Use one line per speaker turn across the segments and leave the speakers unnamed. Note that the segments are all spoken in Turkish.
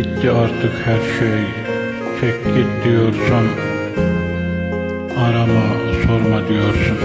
Bitti artık her şey. Çek git diyorsan arama sorma diyorsun.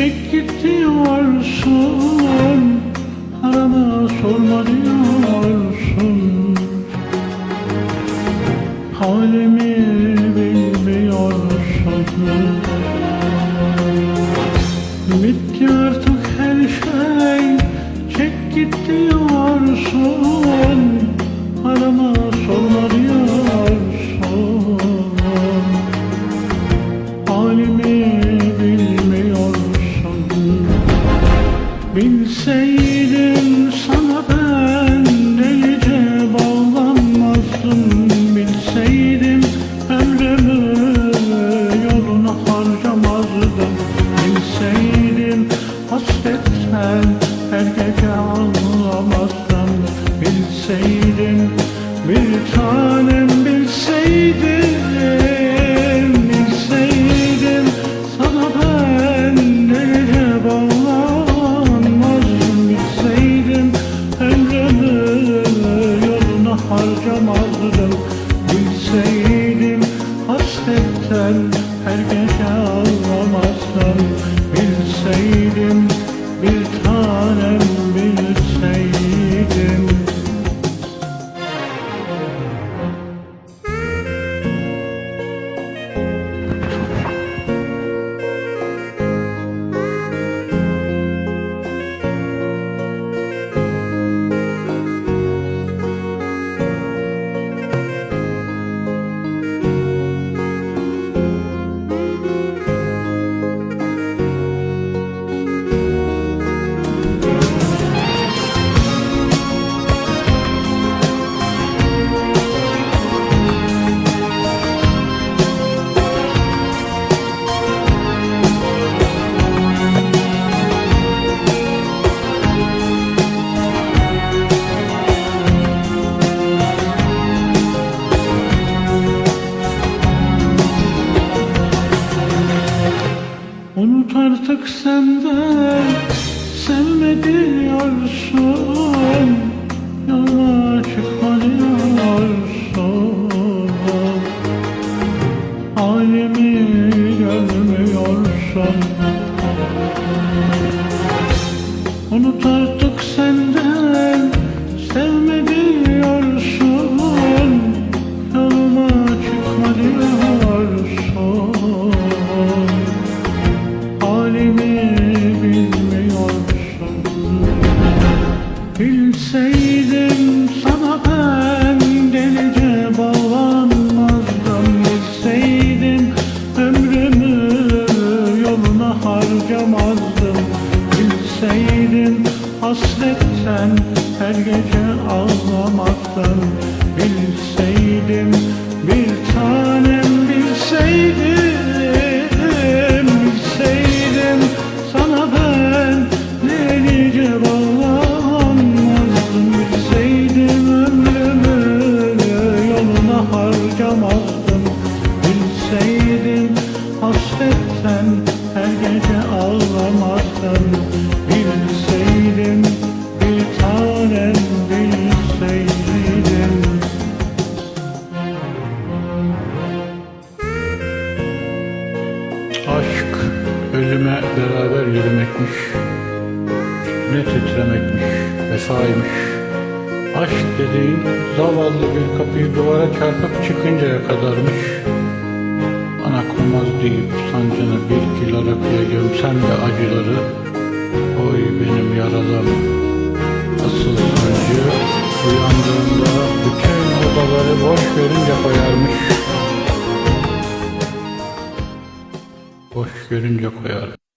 Çek git diyorsun Arama sorma diyorsun. Halimi bilmiyorsun. Bitti artık her şey Çek git diyorsun Arama sorma diyorsun tanem bilseydim Bilseydim sana ben delice bağlanmazdım Bilseydim ömrümü yoluna harcamazdım Bilseydim hasretten her gece ağlamazdım Bilseydim bir tanem artık senden sevme diyorsun Yola çıkma diyorsun Halimi görmüyorsun. Unut artık senden Bilseydim sana ben delice bağlanmazdım. Bilseydim ömrümü yoluna harcamazdım. Bilseydim hasretten her gece ağlamazdım Bilseydim bir tanem bilseydim Bilseydim sana ben delice bağlanmazdım hasretten her gece ağlamazdım Bilseydim bir tanem bilseydim Aşk ölüme beraber yürümekmiş Ne titremekmiş, vefaymış Aşk dediğin zavallı bir kapıyı duvara çarpıp çıkıncaya kadarmış deyip sancını bir kilo rakıya gömsem de acıları Oy benim yaralam Asıl sancı uyandığımda bütün odaları boş görünce koyarmış Boş görünce koyar.